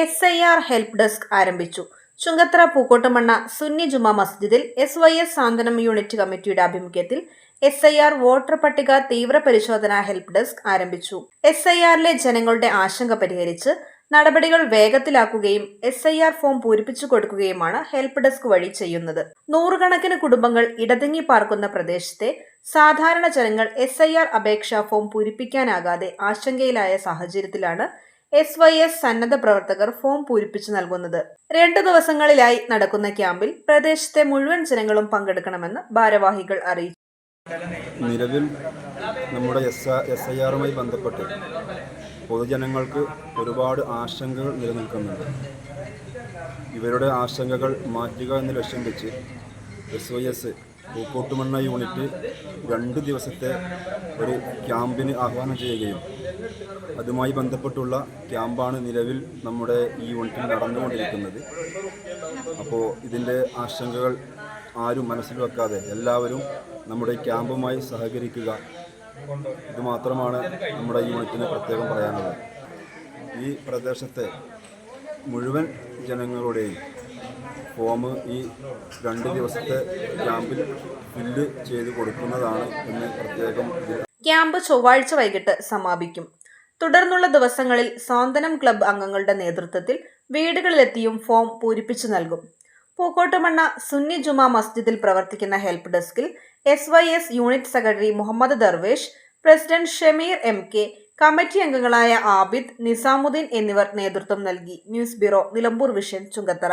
S I R help desk ആരംഭിച്ചു. ചുങ്കത്ര പൂക്കോട്ടമണ്ണ സുന്നി ജുമാ മസ്ജിദിൽ S Y S സാന്ത്വനം unit കമ്മിറ്റിയുടെ ആഭിമുഖ്യത്തിൽ എസ് ഐ ആർ വോട്ടർ പട്ടിക തീവ്ര പരിശോധന ഹെൽപ്പ് ഡെസ്ക് ആരംഭിച്ചു. എസ് ഐ ആറിലെ ജനങ്ങളുടെ ആശങ്ക പരിഹരിച്ച് നടപടികൾ വേഗത്തിലാക്കുകയും എസ് ഐ ആർ ഫോം പൂരിപ്പിച്ചു കൊടുക്കുകയുമാണ് ഹെൽപ്പ് ഡെസ്ക് വഴി ചെയ്യുന്നത്. നൂറുകണക്കിന് കുടുംബങ്ങൾ ഇടതിങ്ങി പാർക്കുന്ന പ്രദേശത്തെ സാധാരണ ജനങ്ങൾ എസ് ഐ ആർ അപേക്ഷാ ഫോം പൂരിപ്പിക്കാനാകാതെ ആശങ്കയിലായ സാഹചര്യത്തിലാണ് എസ് വൈ എസ് സന്നദ്ധ പ്രവർത്തകർ ഫോം പൂരിപ്പിച്ചു നൽകുന്നത്. രണ്ടു ദിവസങ്ങളിലായി നടക്കുന്ന ക്യാമ്പിൽ പ്രദേശത്തെ മുഴുവൻ ജനങ്ങളും പങ്കെടുക്കണമെന്ന് ഭാരവാഹികൾ അറിയിച്ചു. നിലവിൽ നമ്മുടെ എസ് എസ് ഐ ആറുമായി ബന്ധപ്പെട്ട് പൊതുജനങ്ങൾക്ക് ഒരുപാട് ആശങ്കകൾ നിലനിൽക്കുന്നുണ്ട്. ഇവരുടെ ആശങ്കകൾ മാറ്റുക എന്ന ലക്ഷ്യം വെച്ച് S Y S Pookkottumanna unit രണ്ട് ദിവസത്തെ ഒരു ക്യാമ്പിന് ആഹ്വാനം ചെയ്യുകയും അതുമായി ബന്ധപ്പെട്ടുള്ള ക്യാമ്പാണ് നിലവിൽ നമ്മുടെ ഈ യൂണിറ്റിൽ നടന്നുകൊണ്ടിരിക്കുന്നത്. അപ്പോൾ ഇതിന്റെ ആശങ്കകൾ ആരും മനസ്സിൽ വെക്കാതെ എല്ലാവരും നമ്മുടെ ക്യാമ്പുമായി സഹകരിക്കുക. ഇത് മാത്രമാണ് നമ്മുടെ യൂണിറ്റിന് പ്രത്യേകം പറയാനുള്ളത്. ഈ പ്രദേശത്തെ മുഴുവൻ ജനങ്ങളുടെയും ഫോം ഈ രണ്ട് ദിവസത്തെ ക്യാമ്പിൽ ഫില്ല് ചെയ്ത് കൊടുക്കുന്നതാണ് എന്ന് പ്രത്യേകം ക്യാമ്പ് ചൊവ്വാഴ്ച വൈകിട്ട് സമാപിക്കും. തുടർന്നുള്ള ദിവസങ്ങളിൽ സാന്ത്വനം ക്ലബ്ബ് അംഗങ്ങളുടെ നേതൃത്വത്തിൽ വീടുകളിലെത്തിയും ഫോം പൂരിപ്പിച്ചു നൽകും. പൂക്കോട്ടുമണ്ണ സുന്നി ജുമാ മസ്ജിദിൽ പ്രവർത്തിക്കുന്ന ഹെൽപ്പ് ഡെസ്കിൽ S Y S unit secretary Muhammad Darvesh president Shameer M K committee അംഗങ്ങളായ ആബിദ് നിസാമുദ്ദീൻ എന്നിവർ നേതൃത്വം നൽകി. News bureau Nilambur vision Chungathara.